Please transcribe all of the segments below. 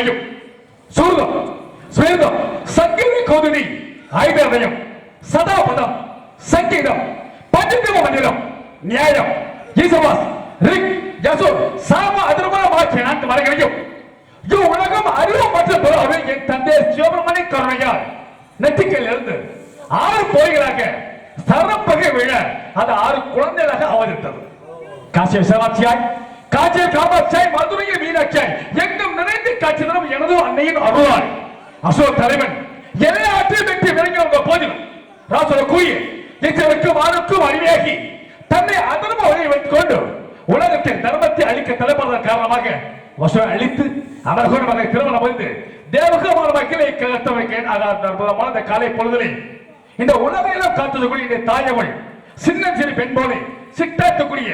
ஐம்பூதங்களையும் சூர்கம் ஸ்வேதம் சங்கீத கோதுனி ஐதர்மயம் சதாபதம் சங்கீதம் பஞ்சதேவ மண்டலம் நியாயம் ஈசவாஸ் ரிக் யசோ சாம அதர்மமாக்கிய நான்கு மரங்களையும் இவ் உலகம் அறிவும் மற்றும் துறவு என் தந்தை சிவபிரமணி கருணையால் நெற்றிக்கையில் இருந்து ஆறு போய்களாக சரப்பகை விழ அது ஆறு குழந்தைகளாக அவதரித்தது. காசி விசாலாட்சியாய் காஞ்சியில் காமாட்சாய் மதுரையில் மீனாட்சாய் எங்கும் நிறைந்து காட்சிதரும் எனது அன்னையின் அருளாய் அசோக் தலைவன் எல்லாத்தையும் வெற்றி விளங்கி வந்த போதிலும். ராசுர கூயி இத்தனுக்கும் ஆணுக்கும் அடிமையாகி தன்னை அதர்ம வழியை வைத்துக் கொண்டு உலகத்தின் தர்மத்தை அழிக்க தலைப்படுவதன் காரணமாக வசூல் அழித்து அவர்கள் கூட மகனை திருமணம் வந்து தேவகமான மக்களை கத்த வைக்கிறேன் அற்புதமான இந்த காலை பொழுதிலே. இந்த உலகையெல்லாம் காத்ததுக்குரிய இந்த தாயவள் சின்ன சிறு பெண் போலே சிட்டாத்துக்குரிய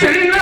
சின்ன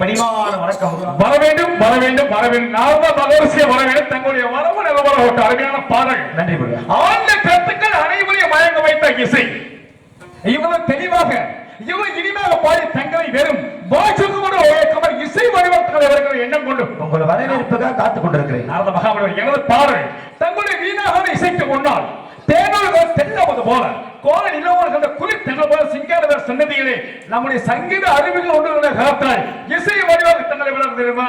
பணிவான வணக்கம். வர வேண்டும் வர வேண்டும் வர வேண்டும் நாம மகரிஷிய வர வேண்டும் தங்களுடைய வரவு நிலவர ஒரு அருமையான பாடல். நன்றி ஆழ்ந்த கருத்துக்கள் அனைவரையும் மயங்க வைத்த இசை. இவ்வளவு தெளிவாக இவ்வளவு இனிமையாக பாடி தங்களை வெறும் உழைக்காமல் இசை வடிவத்தில் அவர்கள் எண்ணம் கொண்டு உங்களை வரவேற்புக்காக காத்துக் கொண்டிருக்கிறேன். நாரத மகாபலி எனது பாடல் தங்களுடைய வீணாக இசைக்கு முன்னால் தேனோர்கள் தென்னவது போல கோல நிலவர்கள் குளிர் தென்ன போல சிங்காரவர் சன்னதிகளே நம்முடைய சங்கீத அறிவுகள் ஒன்று கலத்தால் இசை வடிவாக தங்களை விளக்கு தெரியுமா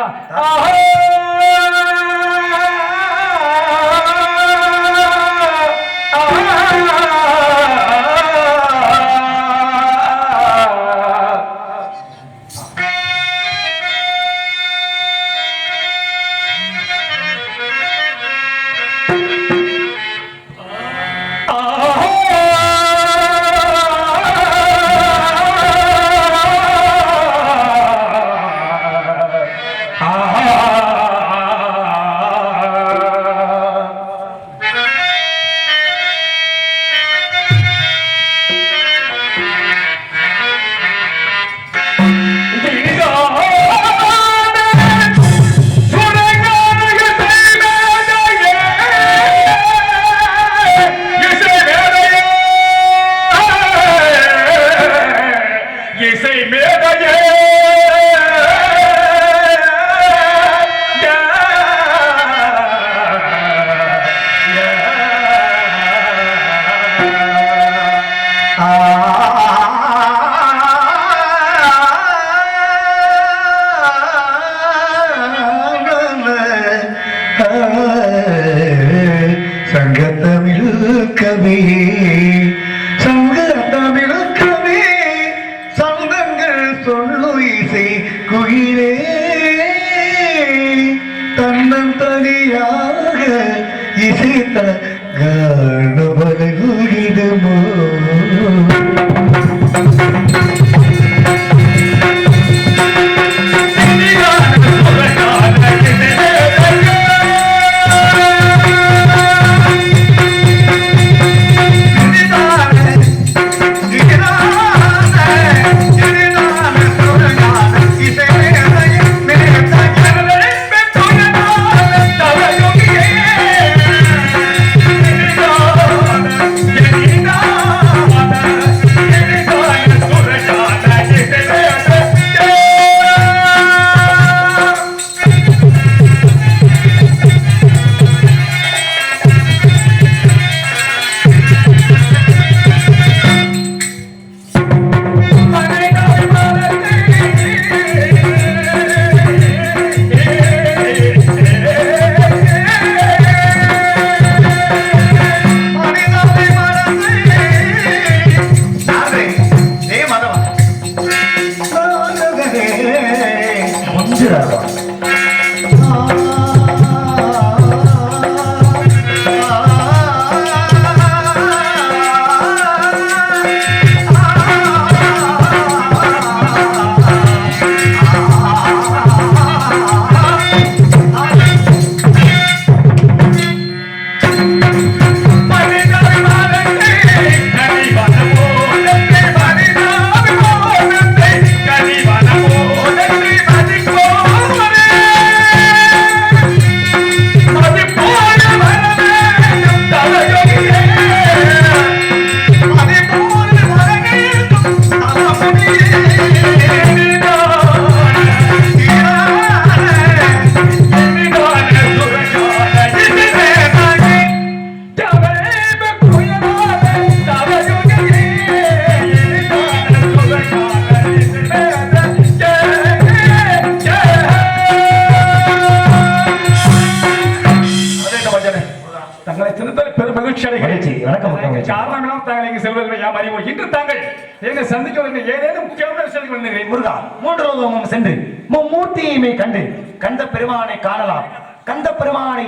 லோகமும் சென்று மும்மூர்த்தியுமே கண்டு கந்த பெருமானை காணலாம். கந்த பெருமானை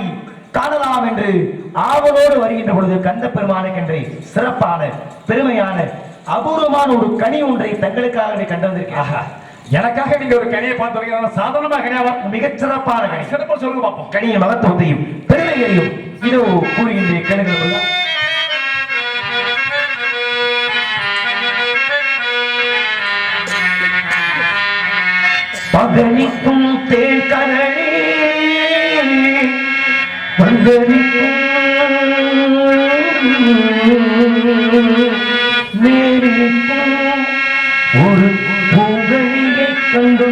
காணலாம் என்று ஆவலோடு வருகின்ற பொழுது கந்த பெருமானை கண்டு சிறப்பான பெருமையான அபூர்வமான ஒரு கனி ஒன்றை தங்களுக்காகவே கண்டு வந்திருக்கிறேன் ஆஹா. எனக்காக நீங்க ஒரு கனியை பார்த்து சாதாரணமா கனியாவா? மிகச் சிறப்பான கனி. சிறப்பா சொல்லுங்க பார்ப்போம் கனியின் மகத்துவத்தையும் பெருமையையும் இதோ கூறுகின்ற கேளுங்கள் முருகா. பகனிக்கும் தேன் கனலே பங்கனிக்கும் நேரிக்கும் ஒரு பூங்கனியை கண்டு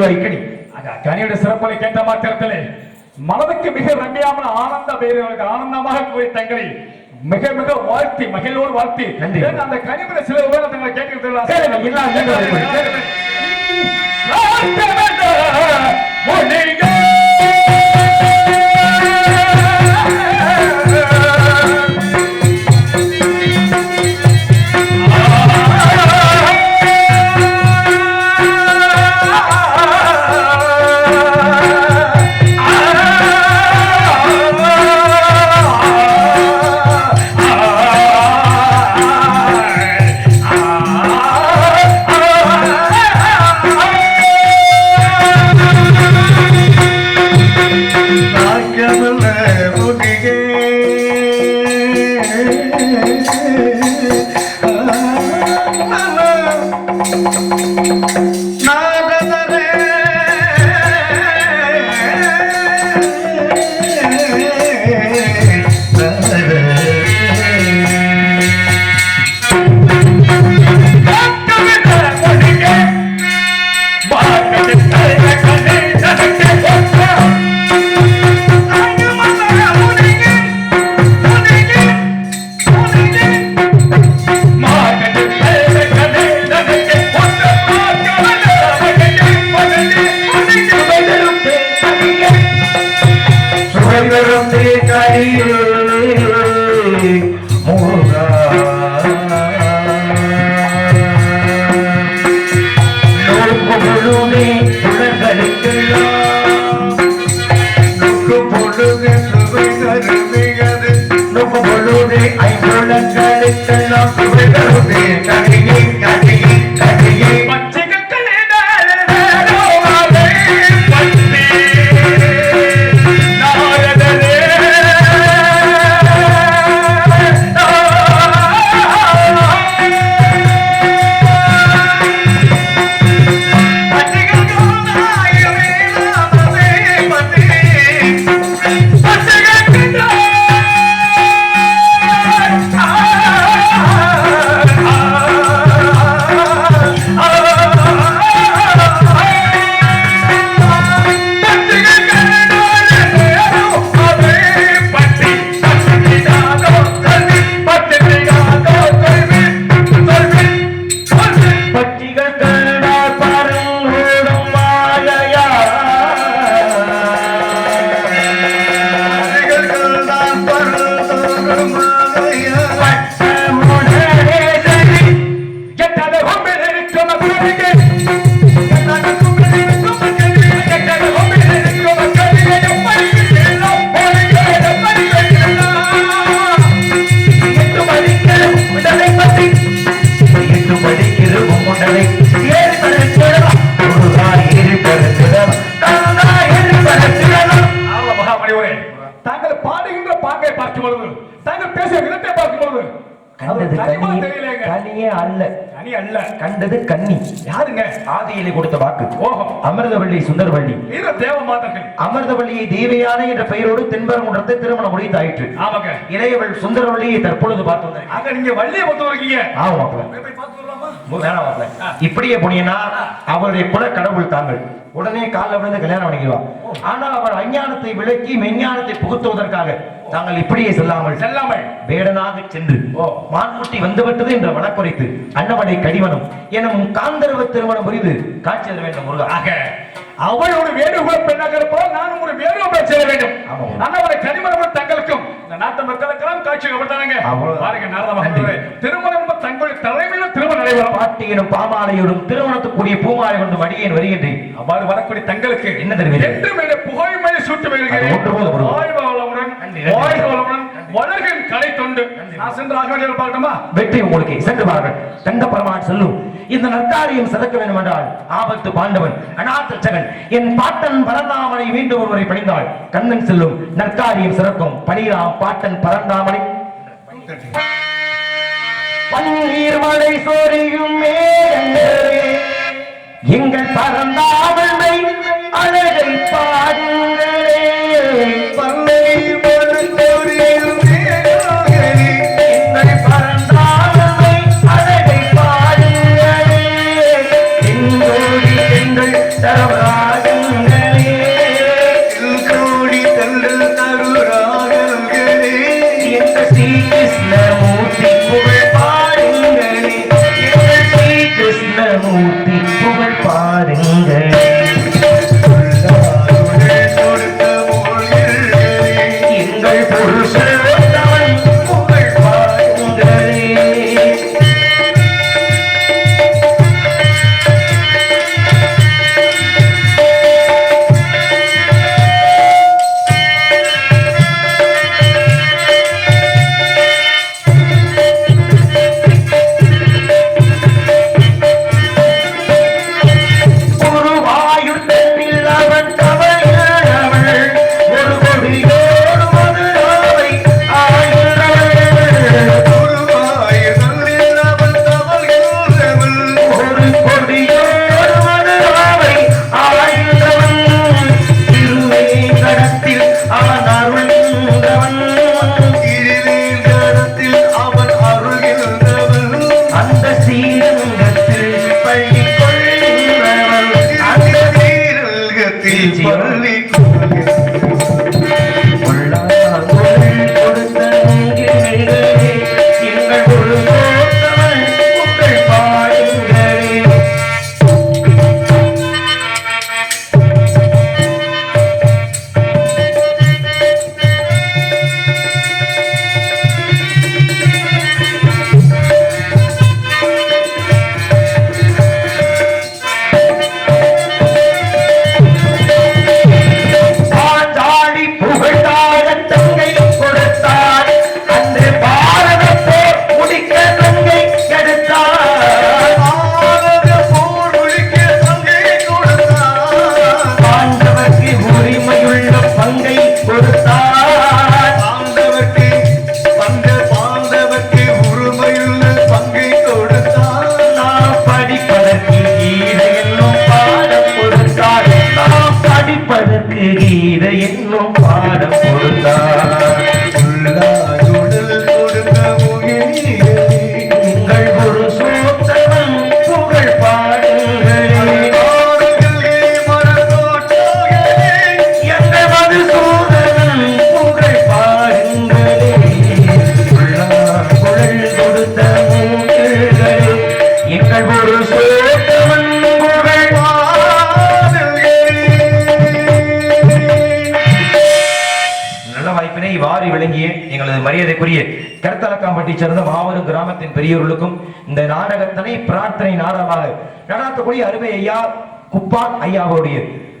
கனி அதான் கனியோட சிறப்பலை கேட்ட மாத்திரத்திலே. மனதுக்கு மிக ரம்மியாமல் ஆனந்த ஆனந்தமாக போய் தங்களை மிக மிக வாழ்த்தி மகிழ்வோடு வாழ்த்தி. அந்த கனிமலை சில விவரம் தங்களை கேட்கிறது கனியே அல்ல. தனி அல்ல. கண்டது கன்னி. யாருங்க? ஆதியிலே கொடுத்த வாக்கு. ஓஹோ. அமிர்தவள்ளி சுந்தரவள்ளி. வீர தேவ மாதர்கள் அமிர்தவள்ளியை தேவயானை என்ற பெயரோடு தென்பரங்குன்றத்தை திருமணம் முடித்தாயிற்று. ஆமாங்க. இளையவள் சுந்தரவள்ளியை தற்பொழுது பார்த்து வந்தேன் அங்க நீங்க வள்ளியை பொறுத்த இருக்கீங்க ஆமா மாப்பிள்ள. பார்த்து இப்படியே போனீங்கன்னா அவளுடைய குல கடவுள் தாங்கள். உடனே காலில் விழுந்து கல்யாணம் பண்ணிக்குவா ஆனா அவள் அஞ்ஞானத்தை விளக்கி மெஞ்ஞானத்தை புகுத்துவதற்காக தாங்கள் இப்படியே செல்லாமல் செல்லாமல். வேடனாக சென்று ஓ. மான்குட்டி வந்துவிட்டது என்ற வழக்குரைத்து அன்னவடை கடிவனம் எனும் காந்தர்வ திருமணம் புரிந்து காட்சி வேண்டும் முருகா. ஆக அவள் ஒரு வேணுகுல பெண்ணாக இருப்பால் நானும் ஒரு வேணுகுல சேர வேண்டும். அண்ணவரை கனிமரம் தங்களுக்கும் இந்த நாட்டு மக்களுக்கெல்லாம் காட்சி அவ்வளவு. பாருங்க நாரத நன்றி. மகளே திருமணம் தங்களுடைய தலைமையில் திருமணம் நடைபெறும் பாட்டி எனும் பாமாலையோடும் திருமணத்துக்குரிய பூமாலை கொண்டு அடியேன் வருகின்றேன் அவ்வாறு வரக்கூடிய தங்களுக்கு என்ன தெரிவித்து? என்றும் புகழ்மையை சூட்டி வருகிறேன் தொண்டு நான் சென்று பார்க்கணுமா வெற்றி உங்களுக்கு. சென்று பாருங்கள் தங்க பெருமான் செல்லும் இந்த நற்காரியம் வேண்டும் என்றால் ஆபத்து பாண்டவன் அநாத்தச்சகன் என் பாட்டன் பரந்தாமனை மீண்டும் ஒருவரை பணிந்தாள். கண்ணன் செல்லும். நற்காரியம் சிறக்கும். பணியாம் பாட்டன் பரந்தாமனை. பன்னீர் மலை சோரியும் மேகங்களே, கருத்தலக்காம்பட்டி சேர்ந்த மாவரும் கிராமத்தின் பெரியவர்களுக்கும் இந்த நாடகத்தினை பிரார்த்தனை நாடகமாக. நடாத்தக்கூடிய அருமை ஐயா குப்பான் ஐயாவுடைய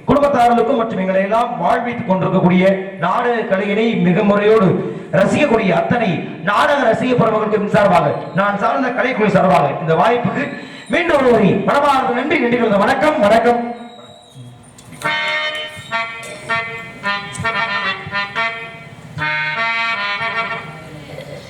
குடும்பத்தாரர்களுக்கும் மற்றும் எங்களை எல்லாம் வாழ்வித்துக் கொண்டிருக்கக்கூடிய நாடக கலையினை மிக முறையோடு ரசிக்கக்கூடிய அத்தனை நாடக ரசிக பெருமக்களுக்கும் சார்பாக நான் சார்ந்த கலைக்குழு சார்பாக இந்த வாய்ப்புக்கு மீண்டும் ஒரு முறை மனமார்ந்த நன்றி நன்றி வணக்கம் வணக்கம்.